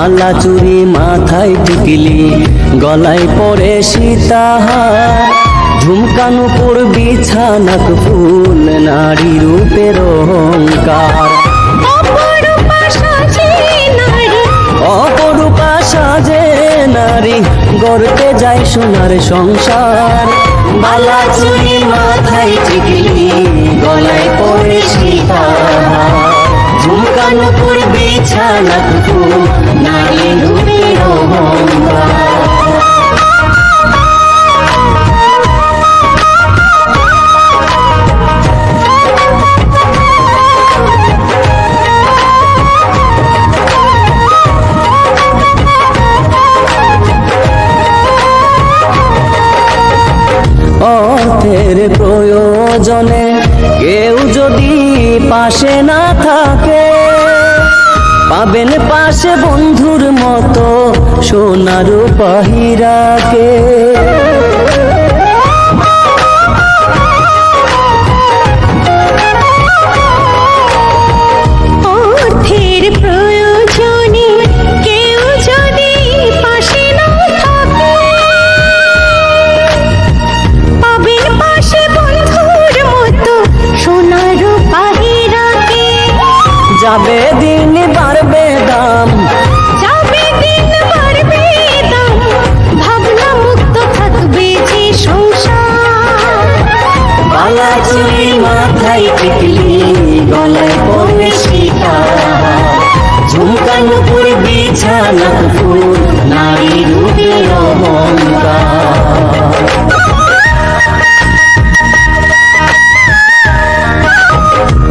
মালা চুরি মাথায় টিকলি গলায় পরে সীতাহার। ঝুমকানো পর বিছানাক ফুল নারী রূপের অহংকার। অপরূপা সাজে নারী। গড়তে যায় সোনার সংসার। মালা চুরি মাথায় টিকলি গলায় পরে অহংকার অর্থের প্রয়োজনে কেউ যদি পাশে না থাকে পাবেন পাশে বন্ধুর মতো সোনার পাহিরাকে। অর্থের ফুল নারী রূপের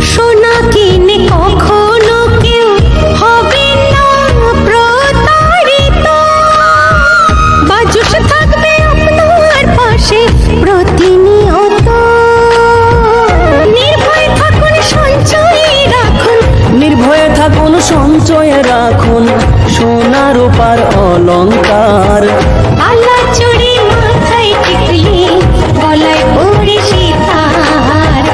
সোনা কিনে কখনো কেউ হবে পাশে প্রতিনিয়ত। নির্ভয় থাকুন, সঞ্চয় রাখুন। নির্ভয়ে থাকুন, সঞ্চয়ে রাখুন। আল্লাহ মাথায় টিকলি গলায় পড়ে সীতাহার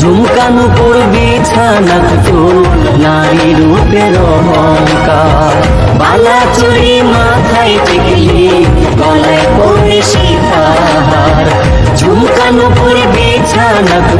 ঝুমকানো পর বিছানা ফুল নারী রূপের অহংকার। বালা চুরি মাথায় টিকলি গলায় পড়ে সীতাহার ঝুমকানো পর বিছানা ফুল